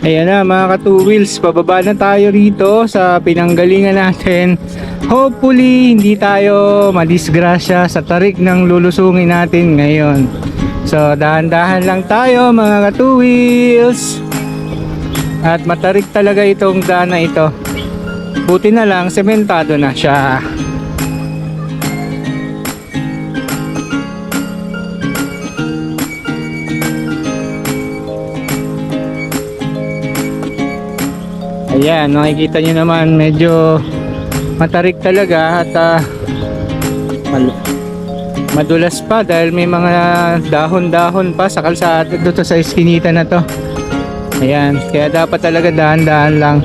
Ayan na mga ka-two wheels, pababa na tayo rito sa pinanggalingan natin. Hopefully, hindi tayo madisgrasya sa tarik ng lulusungin natin ngayon. So, dahan-dahan lang tayo mga ka-two wheels. At matarik talaga itong daan na ito. Buti na lang, sementado na siya. Ayan, nakikita nyo naman medyo matarik talaga at mal- madulas pa dahil may mga dahon-dahon pa sa kalsada dito sa iskinita na to. Ayan, kaya dapat talaga dahan-dahan lang.